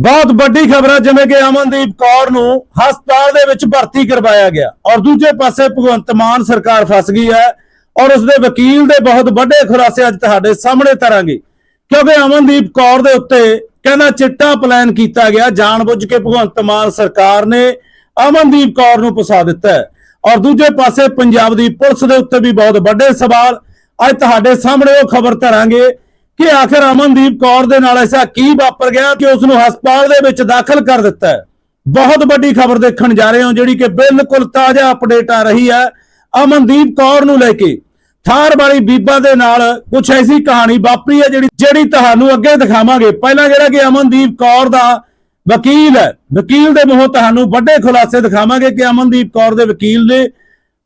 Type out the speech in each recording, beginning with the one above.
ਬਹੁਤ ਵੱਡੀ ਖਬਰ ਹੈ ਜਿਵੇਂ ਕਿ ਅਮਨਦੀਪ ਕੌਰ ਨੂੰ ਹਸਪਤਾਲ ਦੇ ਵਿੱਚ ਭਰਤੀ ਕਰਵਾਇਆ ਗਿਆ ਔਰ ਦੂਜੇ ਪਾਸੇ ਭਗਵੰਤ ਮਾਨ ਸਰਕਾਰ ਫਸ ਗਈ ਹੈ ਔਰ ਉਸਦੇ ਵਕੀਲ ਦੇ ਬਹੁਤ ਵੱਡੇ ਖੁਲਾਸੇ ਅੱਜ ਤੁਹਾਡੇ ਸਾਹਮਣੇ ਤਰਾਂਗੇ ਕਿਉਂਕਿ ਅਮਨਦੀਪ ਕੌਰ ਦੇ ਉੱਤੇ ਕਹਿੰਦਾ ਚਿੱਟਾ ਪਲਾਨ ਕੀਤਾ ਗਿਆ, ਜਾਣਬੁੱਝ ਕੇ ਭਗਵੰਤ ਮਾਨ ਸਰਕਾਰ ਨੇ ਅਮਨਦੀਪ ਕੌਰ ਨੂੰ ਫਸਾ ਦਿੱਤਾ ਹੈ। ਔਰ ਦੂਜੇ ਪਾਸੇ ਪੰਜਾਬ ਦੀ ਪੁਲਿਸ ਦੇ ਉੱਤੇ ਵੀ ਬਹੁਤ ਵੱਡੇ ਸਵਾਲ ਅੱਜ ਤੁਹਾਡੇ ਸਾਹਮਣੇ ਉਹ ਖਬਰ ਧਰਾਂਗੇ। ਕਿ ਆਖਿਰ ਅਮਨਦੀਪ ਕੌਰ ਦੇ ਨਾਲ ਐਸਾ ਕੀ ਵਾਪਰ ਗਿਆ ਕਿ ਉਸ ਨੂੰ ਹਸਪਤਾਲ ਦੇ ਵਿੱਚ ਦਾਖਲ ਕਰ ਦਿੱਤਾ ਹੈ? ਬਹੁਤ ਵੱਡੀ ਖਬਰ ਦੇਖਣ ਜਾ ਰਹੇ ਹਾਂ, ਜਿਹੜੀ ਕਿ ਬਿਲਕੁਲ ਤਾਜ਼ਾ ਅਪਡੇਟ ਆ ਰਹੀ ਹੈ ਅਮਨਦੀਪ ਕੌਰ ਨੂੰ ਲੈ ਕੇ। ਥਾਰ ਵਾਲੀ ਬੀਬਾ ਦੇ ਨਾਲ ਕੁਝ ਐਸੀ ਕਹਾਣੀ ਵਾਪਰੀ ਹੈ ਜਿਹੜੀ ਜਿਹੜੀ ਤੁਹਾਨੂੰ ਅੱਗੇ ਦਿਖਾਵਾਂਗੇ। ਪਹਿਲਾਂ ਜਿਹੜਾ ਕਿ ਅਮਨਦੀਪ ਕੌਰ ਦਾ ਵਕੀਲ ਹੈ। ਵਕੀਲ ਦੇ ਮੂੰਹੋਂ ਤੁਹਾਨੂੰ ਵੱਡੇ ਖੁਲਾਸੇ ਦਿਖਾਵਾਂਗੇ ਕਿ ਅਮਨਦੀਪ ਕੌਰ ਦੇ ਵਕੀਲ ਨੇ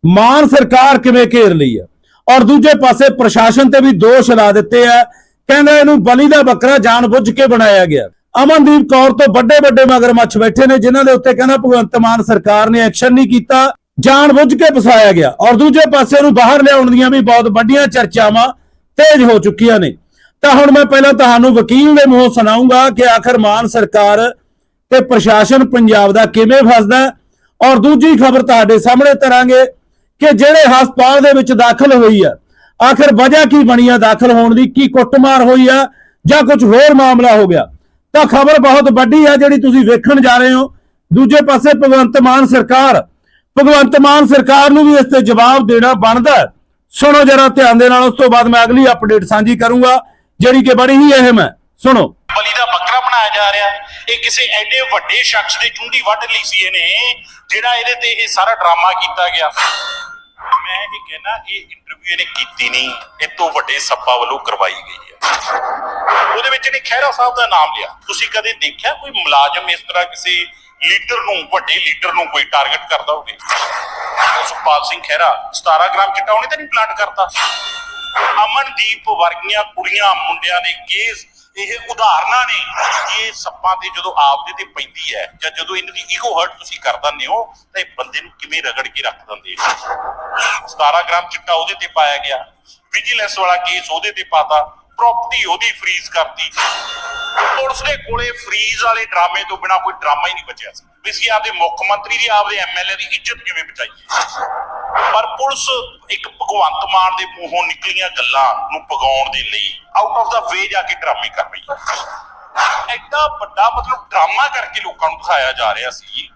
ਮਾਨ ਸਰਕਾਰ ਕਿਵੇਂ ਘੇਰ ਲਈ ਹੈ। ਔਰ ਦੂਜੇ ਪਾਸੇ ਪ੍ਰਸ਼ਾਸਨ ਤੇ ਵੀ ਦੋਸ਼ ਲਾ ਦਿੱਤੇ ਆ ਕਹਿੰਦਾ ਇਹਨੂੰ ਬਲੀ ਦਾ ਬੱਕਰਾ ਜਾਣ ਬੁੱਝ ਕੇ ਬਣਾਇਆ ਗਿਆ। ਅਮਨਦੀਪ ਕੌਰ ਤੋਂ ਵੱਡੇ ਵੱਡੇ ਮਗਰਮੱਛ ਬੈਠੇ ਨੇ, ਜਿਨ੍ਹਾਂ ਦੇ ਉੱਤੇ ਕਹਿੰਦਾ ਭਗਵੰਤ ਮਾਨ ਸਰਕਾਰ ਨੇ ਐਕਸ਼ਨ ਨਹੀਂ ਕੀਤਾ ਜਾਣਬੁੱਝ ਕੇ ਫਸਾਇਆ ਗਿਆ। ਔਰ ਦੂਜੇ ਪਾਸੇ ਨੂੰ ਬਾਹਰ ਲਿਆਉਣ ਦੀਆਂ ਵੀ ਬਹੁਤ ਵੱਡੀਆਂ ਚਰਚਾਵਾਂ ਤੇਜ਼ ਹੋ ਚੁੱਕੀਆਂ ਨੇ। ਤਾਂ ਹੁਣ ਮੈਂ ਪਹਿਲਾਂ ਤੁਹਾਨੂੰ ਵਕੀਲ ਦੇ ਮੂੰਹੋਂ ਸੁਣਾਉਂਗਾ ਕਿ ਆਖਰ ਮਾਨ ਸਰਕਾਰ ਤੇ ਪ੍ਰਸ਼ਾਸਨ ਪੰਜਾਬ ਦਾ ਕਿਵੇਂ ਫਸਦਾ ਔਰ ਦੂਜੀ ਖਬਰ ਤੁਹਾਡੇ ਸਾਹਮਣੇ ਤਰਾਂਗੇ ਕਿ ਜਿਹੜੇ ਹਸਪਤਾਲ ਦੇ ਵਿੱਚ ਦਾਖਲ ਹੋਈ ਆ ਆਖਰ ਵਜ੍ਹਾ ਕੀ ਬਣੀ ਆ? ਦਾਖਲ ਹੋਣ ਦੀ ਕੀ ਕੁੱਟਮਾਰ ਹੋਈ ਆ? ਜਾਂ ਕੁਝ ਹੋਰ ਮਾਮਲਾ ਹੋ ਗਿਆ? ਤਾਂ ਖਬਰ ਬਹੁਤ ਵੱਡੀ ਆ ਜਿਹੜੀ ਤੁਸੀਂ ਵੇਖਣ ਜਾ ਰਹੇ ਹੋ। ਦੂਜੇ ਪਾਸੇ ਭਗਵੰਤ ਮਾਨ ਸਰਕਾਰ, ਭਗਵੰਤ ਮਾਨ ਸਰਕਾਰ ਨੂੰ ਵੀ ਇਸ ਤੇ ਜਵਾਬ ਦੇਣਾ ਬਣਦਾ ਸੁਣੋ ਜਰਾ ਧਿਆਨ ਦੇ ਨਾਲ, ਉਸ ਤੋਂ ਬਾਅਦ ਮੈਂ ਅਗਲੀ ਅਪਡੇਟ ਸਾਂਝੀ ਕਰੂੰਗਾ, ਜਿਹੜੀ ਕਿ ਬੜੀ ਹੀ ਅਹਿਮ ਹੈ। ਸੁਣੋ। ਬਲੀ ਦਾ ਬੱਕਰਾ ਬਣਾਇਆ ਜਾ ਰਿਹਾ। ਇਹ ਕਿਸੇ ਐਡੇ ਵੱਡੇ ਸ਼ਖਸ ਦੀ ਚੁੰਡੀ ਵੱਢ ਲਈ ਸੀ ਇਹਨੇ, ਜਿਹੜਾ ਇਹਦੇ ਤੇ ਇਹ ਸਾਰਾ ਡਰਾਮਾ ਕੀਤਾ ਗਿਆ। ਇਹ ਕਹਿਣਾ, ਇਹ ਇੰਟਰਵਿਊ ਇਹਨੇ ਕੀਤੀ ਨਹੀਂ, ਇਹ ਤੋਂ ਵੱਡੇ ਸੱਪਾ ਵੱਲੋਂ ਕਰਵਾਈ ਗਈ ਹੈ। ਉਹਦੇ ਵਿੱਚ ਇਹਨੇ ਖਹਿਰਾ ਸਾਹਿਬ ਦਾ ਨਾਮ ਲਿਆ। ਤੁਸੀਂ ਕਦੇ ਦੇਖਿਆ ਕੋਈ ਮੁਲਾਜ਼ਮ ਇਸ ਤਰ੍ਹਾਂ ਕਿਸੇ ਲੀਡਰ ਨੂੰ, ਵੱਡੇ ਲੀਡਰ ਨੂੰ ਕੋਈ ਟਾਰਗੇਟ ਕਰਦਾ ਹੋਵੇ? ਸੁਖਪਾਲ ਸਿੰਘ ਖਹਿਰਾ 17 ਗ੍ਰਾਮ ਚਿੱਟਾ ਉਹਨੇ ਤਾਂ ਨਹੀਂ ਪਲਾਟ ਕਰਤਾ। ਅਮਨਦੀਪ ਵਰਗੀਆਂ ਕੁੜੀਆਂ, ਮੁੰਡਿਆਂ ਦੇ ਕੇਸ ਇਹ ਉਦਾਹਰਨਾਂ ਨੇ ਇਹ ਸੱਪਾਂ ਤੇ ਜਦੋਂ ਆਪਦੇ ਤੇ ਪੈਂਦੀ ਹੈ ਜਾਂ ਜਦੋਂ ਇਹਨਾਂ ਦੀ ਈਗੋ ਹਰਟ ਤੁਸੀਂ ਕਰ ਦਿੰਦੇ ਹੋ, ਤਾਂ ਇਹ ਬੰਦੇ ਨੂੰ ਕਿਵੇਂ ਰਗੜ ਕੇ ਰੱਖ ਦਿੰਦੇ ਆ? 17 ਗ੍ਰਾਮ ਚਿੱਟਾ ਉਹਦੇ ਤੇ ਪਾਇਆ ਗਿਆ ਵਿਜੀਲੈਂਸ ਵਾਲਾ ਕੇਸ ਉਹਦੇ ਤੇ ਪਾਤਾ ਪ੍ਰਾਪਰਟੀ ਉਹਦੀ ਫਰੀਜ਼ ਕਰਤੀ। ਪੁਲਿਸ ਦੇ ਕੋਲੇ ਫਰੀਜ਼ ਵਾਲੇ ਡਰਾਮੇ ਤੋਂ ਬਿਨਾ ਕੋਈ ਡਰਾਮਾ ਹੀ ਨਹੀਂ ਬਚਿਆ ਸੀ। ਵੀ ਅਸੀਂ ਆਪਦੇ ਮੁੱਖ ਮੰਤਰੀ ਦੀ, ਆਪਦੇ ਐਮਐਲਏ ਦੀ ਇੱਜ਼ਤ ਕਿਵੇਂ ਬਚਾਈਏ? ਪਰ ਪੁਲਿਸ ਇੱਕ ਭਗਵੰਤ ਮਾਨ ਦੇ ਮੂੰਹੋਂ ਨਿਕਲੀਆਂ ਗੱਲਾਂ ਨੂੰ ਪਗਾਉਣ ਦੇ ਲਈ ਆਊਟ ਆਫ ਦਾ ਵੇ ਜਾ ਕੇ ਡਰਾਮੇ ਕਰ ਰਹੀ ਹੈ। ਐਡਾ ਵੱਡਾ ਮਤਲਬ ਡਰਾਮਾ ਕਰਕੇ ਲੋਕਾਂ ਨੂੰ ਦਿਖਾਇਆ ਜਾ ਰਿਹਾ ਸੀ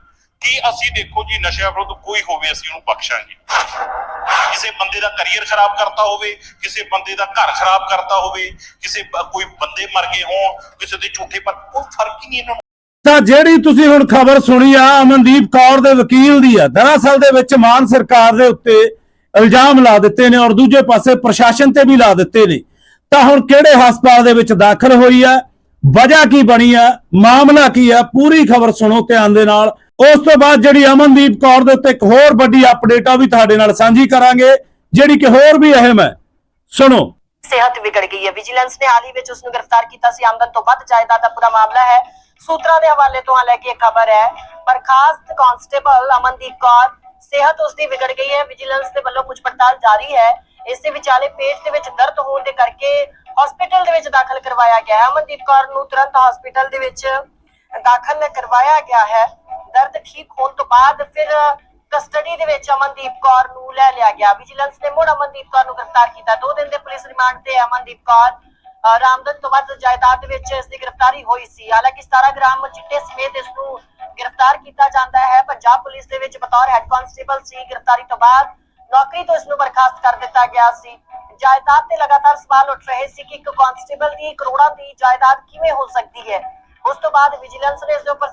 ਕਿ ਅਸੀਂ ਦੇਖੋ ਜੀ, ਨਸ਼ਿਆਂ ਵਿਰੁੱਧ ਕੋਈ ਹੋਵੇ ਅਸੀਂ ਉਹਨੂੰ ਬਖਸ਼ਾਂਗੇ। ਕਿਸੇ ਬੰਦੇ ਦਾ ਕੈਰੀਅਰ ਖਰਾਬ ਕਰਤਾ ਹੋਵੇ, ਕਿਸੇ ਬੰਦੇ ਦਾ ਘਰ ਖਰਾਬ ਕਰਤਾ ਹੋਵੇ, ਕਿਸੇ ਕੋਈ ਬੰਦੇ ਮਰ ਗਏ ਹੋਣ, ਕਿਸੇ ਦੇ ਝੂਠੇ ਪਰ ਕੋਈ ਫ਼ਰਕ ਹੀ ਨਹੀਂ ਇਹਨਾਂ ਤਾਂ ਜਿਹੜੀ ਤੁਸੀਂ ਹੁਣ ਖਬਰ ਸੁਣੀ ਆ, ਅਮਨਦੀਪ ਕੌਰ ਦੇ ਵਕੀਲ ਦੀ ਆ, ਦਰਅਸਲ ਦੇ ਵਿੱਚ ਮਾਨ ਸਰਕਾਰ ਦੇ ਉੱਤੇ ਇਲਜ਼ਾਮ ਲਾ ਦਿੱਤੇ ਨੇ ਔਰ ਦੂਜੇ ਪਾਸੇ ਪ੍ਰਸ਼ਾਸਨ ਤੇ ਵੀ ਲਾ ਦਿੱਤੇ ਨੇ। ਤਾਂ ਹੁਣ ਕਿਹੜੇ ਹਸਪਤਾਲ ਦੇ ਵਿੱਚ ਦਾਖਲ ਹੋਈ ਆ? ਵਜ੍ਹਾ ਕੀ ਬਣੀ ਆ? ਮਾਮਲਾ ਕੀ ਆ? ਪੂਰੀ ਖਬਰ ਸੁਣੋ ਧਿਆਨ ਦੇ ਨਾਲ। ਉਸ ਤੋਂ ਬਾਅਦ ਜਿਹੜੀ ਅਮਨਦੀਪ ਕੌਰ ਦੇ ਉੱਤੇ ਇੱਕ ਹੋਰ ਵੱਡੀ ਅਪਡੇਟ ਆ ਵੀ ਤੁਹਾਡੇ ਨਾਲ ਸਾਂਝੀ ਕਰਾਂਗੇ, ਜਿਹੜੀ ਕਿ ਹੋਰ ਵੀ ਅਹਿਮ ਹੈ। ਸੁਣੋ। ਸਿਹਤ ਵਿਗੜ ਗਈ ਹੈ। ਵਿਜੀਲੈਂਸ ਨੇ ਹਾਲ ਹੀ ਵਿੱਚ ਉਸ ਨੂੰ ਗ੍ਰਿਫਤਾਰ ਕੀਤਾ ਸੀ। ਆਮਦਨ ਤੋਂ ਵੱਧ ਜਾਇਦਾਦ ਦਾ ਪੂਰਾ ਮਾਮਲਾ ਹੈ। ਸੂਤਰਾਂ ਦੇ ਹਵਾਲੇ ਤੋਂ ਹਾਲੇ ਕਿ ਇਹ ਖਬਰ ਹੈ ਬਰਖਾਸਤ ਕਾਂਸਟੇਬਲ ਅਮਨਦੀਪ ਕੌਰ, ਸਿਹਤ ਉਸ ਵਿਗੜ ਗਈ ਹੈ ਵਿਜੀਲੈਂਸ ਦੇ ਵੱਲੋਂ ਪੁੱਛ ਪੜਤਾਲ ਜਾਰੀ ਹੈ। ਇਸ ਦੇ ਵਿਚਾਲੇ ਪੇਟ ਦੇ ਵਿੱਚ ਦਰਦ ਹੋਣ ਦੇ ਕਰਕੇ ਹਸਪੀਟਲ ਦੇ ਵਿੱਚ ਦਾਖਲ ਕਰਵਾਇਆ ਗਿਆ ਹੈ। ਅਮਨਦੀਪ ਕੌਰ ਨੂੰ ਤੁਰੰਤ ਹਸਪੀਟਲ ਦੇ ਵਿੱਚ ਦਾਖਲ ਕਰਵਾਇਆ ਗਿਆ ਹੈ। ਦਰਦ ਠੀਕ ਹੋਣ ਤੋਂ ਬਾਅਦ ਫਿਰ ਕਸਟਡੀ ਦੇ ਵਿੱਚ ਅਮਨਦੀਪ ਕੌਰ ਨੂੰ ਲੈ ਲਿਆ ਗਿਆ। ਵਿਜੀਲੈਂਸ ਨੇ ਮੁੜ ਅਮਨਦੀਪ ਕੌਰ ਨੂੰ ਗ੍ਰਿਫਤਾਰ ਕੀਤਾ। ਦੋ ਦਿਨ ਦੇ ਪੁਲਿਸ ਰਿਮਾਂਡ ਤੇ ਅਮਨਦੀਪ ਕੌਰ ਰਾਮਦਨ ਤੋਂ ਵੱਧ ਜਾਇਦਾਦ ਵਿੱਚ ਇਸ ਦੀ ਗ੍ਰਿਫਤਾਰੀ ਹੋਈ ਸੀ। ਹਾਲਾਂਕਿ 17 ਗ੍ਰਾਮ ਚਿੱਟੇ ਸਮੇਤ ਇਸ ਨੂੰ ਗ੍ਰਿਫਤਾਰ ਕੀਤਾ ਜਾਂਦਾ ਹੈ। ਪੰਜਾਬ ਪੁਲਿਸ ਦੇ ਵਿੱਚ ਬਤੌਰ ਹੈੱਡ ਕਾਂਸਟੇਬਲ ਸੀ। ਗ੍ਰਿਫਤਾਰੀ ਤੋਂ ਬਾਅਦ ਨੌਕਰੀ ਤੋਂ ਇਸ ਨੂੰ ਬਰਖਾਸਤ ਕਰ ਦਿੱਤਾ ਗਿਆ ਸੀ। ਜਾਇਦਾਦ ਤੇ ਲਗਾਤਾਰ ਸਵਾਲ ਉੱਠ ਰਹੇ ਸੀ ਕਿ ਇੱਕ ਕਾਂਸਟੇਬਲ ਦੀ ਕਰੋੜਾਂ ਦੀ ਜਾਇਦਾਦ ਕਿਵੇਂ ਹੋ ਸਕਦੀ ਹੈ। ਉਸ ਤੋਂ ਬਾਅਦ ਵਿਜੀਲੈਂਸ ਨੇ ਇਸ ਦੇ ਉੱਪਰ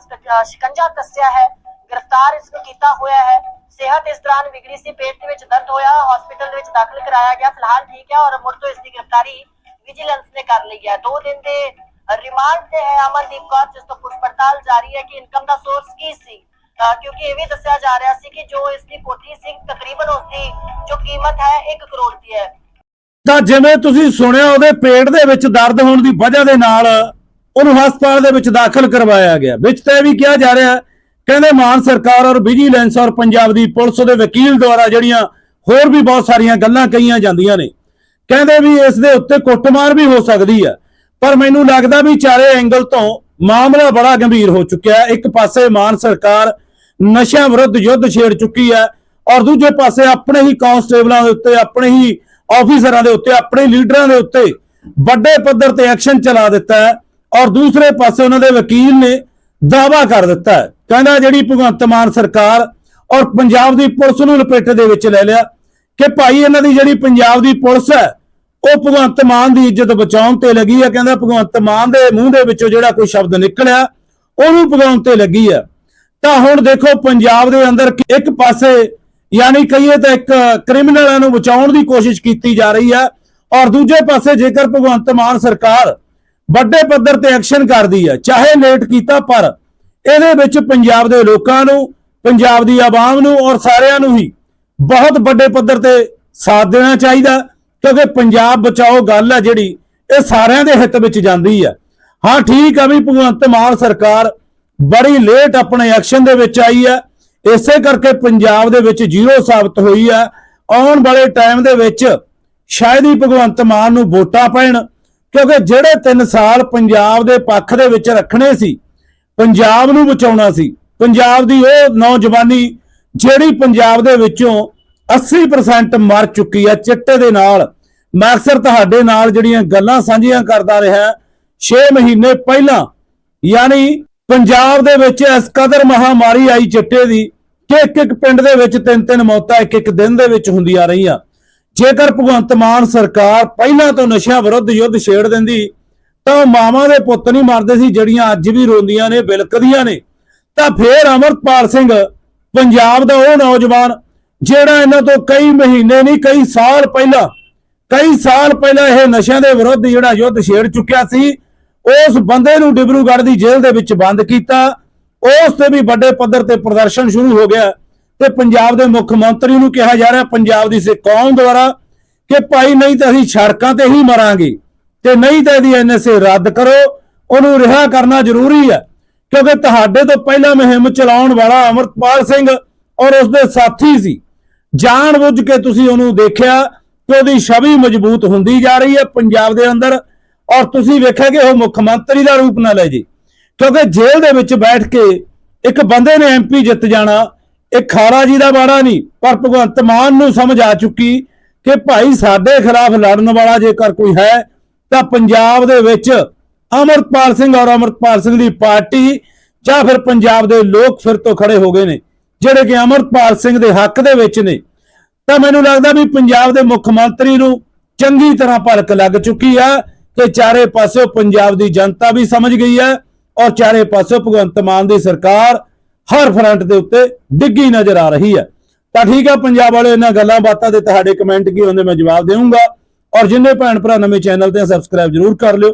ਸ਼ਿਕੰਜਾ ਕੱਸਿਆ ਹੈ। ਗ੍ਰਿਫਤਾਰ ਇਸ ਨੂੰ ਕੀਤਾ ਹੋਇਆ ਹੈ। ਸਿਹਤ ਇਸ ਦੌਰਾਨ ਵਿਗੜੀ ਸੀ। ਪੇਟ ਦੇ ਵਿੱਚ ਦਰਦ ਹੋਇਆ। ਹਸਪੀਟਲ ਦੇ ਵਿੱਚ ਦਾਖਲ ਕਰਾਇਆ ਗਿਆ। ਫਿਲਹਾਲ ਠੀਕ ਹੈ ਔਰ ਮੁੜ ਤੋਂ ਇਸ ਦੀ ਗ੍ਰਿਫਤਾਰੀ ਵਿਜੀਲੈਂਸ ਨੇ ਕਰ ਲਈ ਹੈ ਦੋ ਦਿਨ ਦੇ ਰਿਮਾਂਡ ਤੇ ਹੈ ਅਮਨਦੀਪ ਕੌਰ, ਜਿਸ ਤੋਂ ਪੁੱਛ ਪੜਤਾਲ ਜਾਰੀ ਹੈ ਕਿ ਇਨਕਮ ਦਾ ਸੋਰਸ ਕੀ ਸੀ। ਕਿਉਂਕਿ ਇਹ ਵੀ ਦੱਸਿਆ ਜਾ ਰਿਹਾ ਸੀ ਕਿ ਜੋ ਇਸ ਦੀ ਕੋਠੀ ਸੀ, ਤਕਰੀਬਨ ਉਸ ਦੀ ਜੋ ਕੀਮਤ ਹੈ 1 ਕਰੋੜ ਦੀ ਹੈ। ਤਾਂ ਜਿਵੇਂ ਤੁਸੀਂ ਸੁਣਿਆ, ਉਹਦੇ ਪੇਟ ਦੇ ਵਿੱਚ ਦਰਦ ਹੋਣ ਦੀ ਵਜ੍ਹਾ ਦੇ ਨਾਲ ਉਹਨੂੰ ਹਸਪਤਾਲ ਦੇ ਵਿੱਚ ਦਾਖਲ ਕਰਵਾਇਆ ਗਿਆ। ਵਿੱਚ ਤਾਂ ਇਹ ਵੀ ਕਿਹਾ ਜਾ ਰਿਹਾ, ਕਹਿੰਦੇ ਮਾਨ ਸਰਕਾਰ ਔਰ ਵਿਜੀਲੈਂਸ ਔਰ ਪੰਜਾਬ ਦੀ ਪੁਲਿਸ ਦੇ ਵਕੀਲ ਦੁਆਰਾ ਜਿਹੜੀਆਂ ਹੋਰ ਵੀ ਬਹੁਤ ਸਾਰੀਆਂ ਗੱਲਾਂ ਕਹੀਆਂ ਜਾਂਦੀਆਂ ਨੇ। ਕਹਿੰਦੇ ਵੀ ਇਸ ਦੇ ਉੱਤੇ ਕੁੱਟਮਾਰ ਵੀ ਹੋ ਸਕਦੀ ਹੈ। ਪਰ ਮੈਨੂੰ ਲੱਗਦਾ ਵੀ ਚਾਰੇ ਐਂਗਲ ਤੋਂ ਮਾਮਲਾ ਬੜਾ ਗੰਭੀਰ ਹੋ ਚੁੱਕਿਆ ਹੈ। ਇੱਕ ਪਾਸੇ ਮਾਨ ਸਰਕਾਰ ਨਸ਼ਿਆਂ ਵਿਰੁੱਧ ਯੁੱਧ ਛੇੜ ਚੁੱਕੀ ਹੈ ਔਰ ਦੂਜੇ ਪਾਸੇ ਆਪਣੇ ਹੀ ਕਾਂਸਟੇਬਲਾਂ ਦੇ ਉੱਤੇ, ਆਪਣੇ ਹੀ ਆਫੀਸਰਾਂ ਦੇ ਉੱਤੇ, ਆਪਣੇ ਲੀਡਰਾਂ ਦੇ ਉੱਤੇ ਵੱਡੇ ਪੱਧਰ ਤੇ ਐਕਸ਼ਨ ਚਲਾ ਦਿੱਤਾ ਹੈ ਔਰ ਦੂਸਰੇ ਪਾਸੇ ਉਹਨਾਂ ਦੇ ਵਕੀਲ ਨੇ ਦਾਵਾ ਕਰ ਦਿੱਤਾ ਕਹਿੰਦਾ ਜਿਹੜੀ ਭਗਵੰਤ ਮਾਨ ਸਰਕਾਰ ਔਰ ਪੰਜਾਬ ਦੀ ਪੁਲਿਸ ਨੂੰ ਲਪੇਟੇ ਦੇ ਵਿੱਚ ਲੈ ਲਿਆ। ਕਿ ਭਾਈ ਇਹਨਾਂ ਦੀ ਜਿਹੜੀ ਪੰਜਾਬ ਦੀ ਪੁਲਿਸ ਹੈ, ਉਹ ਭਗਵੰਤ ਮਾਨ ਦੀ ਇੱਜ਼ਤ ਬਚਾਉਣ ਤੇ ਲੱਗੀ ਹੈ ਕਹਿੰਦਾ ਭਗਵੰਤ ਮਾਨ ਦੇ ਮੂੰਹ ਦੇ ਵਿੱਚੋਂ ਜਿਹੜਾ ਕੋਈ ਸ਼ਬਦ ਨਿਕਲਿਆ, ਉਹਨੂੰ ਭਗਾਉਣ ਤੇ ਲੱਗੀ ਹੈ ਤਾਂ ਹੁਣ ਦੇਖੋ, ਪੰਜਾਬ ਦੇ ਅੰਦਰ ਇੱਕ ਪਾਸੇ ਯਾਨੀ ਕਹੀਏ ਤਾਂ ਇੱਕ ਕ੍ਰਿਮੀਨਲਾਂ ਨੂੰ ਬਚਾਉਣ ਦੀ ਕੋਸ਼ਿਸ਼ ਕੀਤੀ ਜਾ ਰਹੀ ਹੈ ਔਰ ਦੂਜੇ ਪਾਸੇ ਜੇਕਰ ਭਗਵੰਤ ਮਾਨ ਸਰਕਾਰ ਵੱਡੇ ਪੱਧਰ ਤੇ ਐਕਸ਼ਨ ਕਰਦੀ ਹੈ ਚਾਹੇ ਲੇਟ ਕੀਤਾ, ਪਰ ਇਹਦੇ ਵਿੱਚ ਪੰਜਾਬ ਦੇ ਲੋਕਾਂ ਨੂੰ, ਪੰਜਾਬ ਦੀ ਆਵਾਮ ਨੂੰ ਔਰ ਸਾਰਿਆਂ ਨੂੰ ਹੀ ਬਹੁਤ ਵੱਡੇ ਪੱਧਰ ਤੇ ਸਾਥ ਦੇਣਾ ਚਾਹੀਦਾ ਕਿਉਂਕਿ ਪੰਜਾਬ ਬਚਾਓ ਗੱਲ ਹੈ ਜਿਹੜੀ, ਇਹ ਸਾਰਿਆਂ ਦੇ ਹਿੱਤ ਵਿੱਚ ਜਾਂਦੀ ਹੈ। ਹਾਂ, ਠੀਕ ਆ ਵੀ ਭਗਵੰਤ ਮਾਨ ਸਰਕਾਰ ਬੜੀ ਲੇਟ ਆਪਣੇ ਐਕਸ਼ਨ ਦੇ ਵਿੱਚ ਆਈ ਹੈ। ਇਸੇ ਕਰਕੇ ਪੰਜਾਬ ਦੇ ਵਿੱਚ ਜ਼ੀਰੋ ਸਾਬਤ ਹੋਈ ਹੈ। ਆਉਣ ਵਾਲੇ ਟਾਈਮ ਦੇ ਵਿੱਚ ਸ਼ਾਇਦ ਹੀ ਭਗਵੰਤ ਮਾਨ ਨੂੰ ਵੋਟਾਂ ਪੈਣ, ਕਿਉਂਕਿ ਜਿਹੜੇ 3 ਸਾਲ ਪੰਜਾਬ ਦੇ ਪੱਖ ਦੇ ਵਿੱਚ ਰੱਖਣੇ ਸੀ, ਪੰਜਾਬ ਨੂੰ ਬਚਾਉਣਾ ਸੀ। ਪੰਜਾਬ ਦੀ ਉਹ ਨੌਜਵਾਨੀ ਜਿਹੜੀ ਪੰਜਾਬ ਦੇ ਵਿੱਚੋਂ 80% ਮਰ ਚੁੱਕੀ ਹੈ ਚਿੱਟੇ ਦੇ ਨਾਲ, ਮੈਂ ਅਕਸਰ ਤੁਹਾਡੇ ਨਾਲ ਜਿਹੜੀਆਂ ਗੱਲਾਂ ਸਾਂਝੀਆਂ ਕਰਦਾ ਰਿਹਾ 6 ਮਹੀਨੇ ਪਹਿਲਾਂ, ਯਾਨੀ ਪੰਜਾਬ ਦੇ ਵਿੱਚ ਇਸ ਕਦਰ ਮਹਾਮਾਰੀ ਆਈ ਚਿੱਟੇ ਦੀ, ਕਿ ਇੱਕ ਇੱਕ ਪਿੰਡ ਦੇ ਵਿੱਚ ਤਿੰਨ ਤਿੰਨ ਮੌਤਾਂ ਇੱਕ ਇੱਕ ਦਿਨ ਦੇ ਵਿੱਚ ਹੁੰਦੀਆਂ ਰਹੀਆਂ। ਜੇਕਰ ਭਗਵੰਤ ਮਾਨ ਸਰਕਾਰ ਪਹਿਲਾਂ ਤੋਂ ਨਸ਼ਿਆਂ ਵਿਰੁੱਧ ਯੁੱਧ ਛੇੜ ਦਿੰਦੀ, ਤਾਂ ਮਾਵਾਂ ਦੇ ਪੁੱਤ ਨਹੀਂ ਮਰਦੇ ਸੀ, ਜਿਹੜੀਆਂ ਅੱਜ ਵੀ ਰੋਂਦੀਆਂ ਨੇ, ਬਿਲਕਦੀਆਂ ਨੇ। ਤਾਂ ਫੇਰ ਅਮਰਪਾਲ ਸਿੰਘ ਪੰਜਾਬ ਦਾ ਉਹ ਨੌਜਵਾਨ ਜਿਹੜਾ ਇਹਨਾਂ ਤੋਂ ਕਈ ਮਹੀਨੇ ਨਹੀਂ, ਕਈ ਸਾਲ ਪਹਿਲਾਂ, ਕਈ ਸਾਲ ਪਹਿਲਾਂ ਇਹ ਨਸ਼ਿਆਂ ਦੇ ਵਿਰੁੱਧ ਜਿਹੜਾ ਯੁੱਧ ਛੇੜ ਚੁੱਕਿਆ ਸੀ, ਉਸ ਬੰਦੇ ਨੂੰ ਡਿਬਰੂਗੜ੍ਹ ਦੀ ਜੇਲ੍ਹ ਦੇ ਵਿੱਚ ਬੰਦ ਕੀਤਾ। ਉਸ ਤੇ ਵੀ ਵੱਡੇ ਪੱਧਰ ਤੇ ਪ੍ਰਦਰਸ਼ਨ ਸ਼ੁਰੂ ਹੋ ਗਿਆ ਤੇ ਪੰਜਾਬ ਦੇ ਮੁੱਖ ਮੰਤਰੀ ਨੂੰ ਕਿਹਾ ਜਾ ਰਿਹਾ, ਪੰਜਾਬ ਦੀ ਸਿੱਖ ਕੌਮ ਦੁਆਰਾ ਕਿ ਭਾਈ ਨਹੀਂ ਤਾਂ ਅਸੀਂ ਸੜਕਾਂ ਤੇ ਹੀ ਮਰਾਂਗੇ ਤੇ ਨਹੀਂ ਤਾਂ ਇਹਦੀ ਐਨਐਸਏ ਰੱਦ ਕਰੋ, ਉਹਨੂੰ ਰਿਹਾ ਕਰਨਾ ਜ਼ਰੂਰੀ ਹੈ। ਕਿਉਂਕਿ ਤੁਹਾਡੇ ਤੋਂ ਪਹਿਲਾਂ ਮੁਹਿੰਮ ਚਲਾਉਣ ਵਾਲਾ ਅਮਰਪਾਲ ਸਿੰਘ ਔਰ ਉਸਦੇ ਸਾਥੀ ਸੀ। ਜਾਣ ਬੁੱਝ ਕੇ ਤੁਸੀਂ ਉਹਨੂੰ ਦੇਖਿਆ ਕਿ ਉਹਦੀ ਛਵੀ ਮਜ਼ਬੂਤ ਹੁੰਦੀ ਜਾ ਰਹੀ ਹੈ ਪੰਜਾਬ ਦੇ ਅੰਦਰ ਔਰ ਤੁਸੀਂ ਵੇਖਿਆ ਕਿ ਉਹ ਮੁੱਖ ਮੰਤਰੀ ਦਾ ਰੂਪ ਨਾ ਲੈ ਜੇ। ਕਿਉਂਕਿ ਜੇਲ੍ਹ ਦੇ ਵਿੱਚ ਬੈਠ ਕੇ ਇੱਕ ਬੰਦੇ ਨੇ ਐਮਪੀ ਜਿੱਤ ਜਾਣਾ, ਇਹ ਖਾਰਾ ਜੀ ਦਾ ਬਾੜਾ ਨਹੀਂ, ਪਰ ਭਗਵੰਤ ਮਾਨ ਨੂੰ ਸਮਝ ਆ ਚੁੱਕੀ ਕਿ ਭਾਈ ਸਾਡੇ ਖਿਲਾਫ ਲੜਨ ਵਾਲਾ ਜੇਕਰ ਕੋਈ ਹੈ, ਤਾਂ ਪੰਜਾਬ ਦੇ ਵਿੱਚ ਅਮਰਪਾਲ ਸਿੰਘ ਔਰ ਅਮਰਪਾਲ ਸਿੰਘ ਦੀ ਪਾਰਟੀ ਜਾਂ ਫਿਰ ਪੰਜਾਬ ਦੇ ਲੋਕ ਫਿਰ ਤੋਂ ਖੜੇ ਹੋ ਗਏ ਨੇ, ਜਿਹੜੇ ਕਿ ਅਮਰਪਾਲ ਸਿੰਘ ਦੇ ਹੱਕ ਦੇ ਵਿੱਚ ਨੇ। ਤਾਂ ਮੈਨੂੰ ਲੱਗਦਾ ਵੀ ਪੰਜਾਬ ਦੇ ਮੁੱਖ ਮੰਤਰੀ ਨੂੰ ਚੰਗੀ ਤਰ੍ਹਾਂ ਭਲਕ ਲੱਗ ਚੁੱਕੀ ਆ ਕਿ ਚਾਰੇ ਪਾਸਿਓਂ ਪੰਜਾਬ ਦੀ ਜਨਤਾ ਵੀ ਸਮਝ ਗਈ ਹੈ ਔਰ ਚਾਰੇ ਪਾਸਿਓਂ ਭਗਵੰਤ ਮਾਨ ਦੀ ਸਰਕਾਰ ਹਰ ਫਰੰਟ ਦੇ ਉੱਤੇ ਡਿੱਗੀ ਨਜ਼ਰ ਆ ਰਹੀ ਹੈ ਤਾਂ ਠੀਕ ਹੈ ਪੰਜਾਬ ਵਾਲੇ ਇਹਨਾਂ ਗੱਲਾਂ ਬਾਤਾਂ ਦੇ ਤੁਹਾਡੇ ਕਮੈਂਟ ਕੀ ਹੁੰਦੇ ਮੈਂ ਜਵਾਬ ਦੇਵਾਂਗਾ ਔਰ ਜਿੰਨੇ ਭੈਣ ਭਰਾ ਨਵੇਂ ਚੈਨਲ ਤੇ ਸਬਸਕ੍ਰਾਈਬ ਜਰੂਰ ਕਰ ਲਿਓ।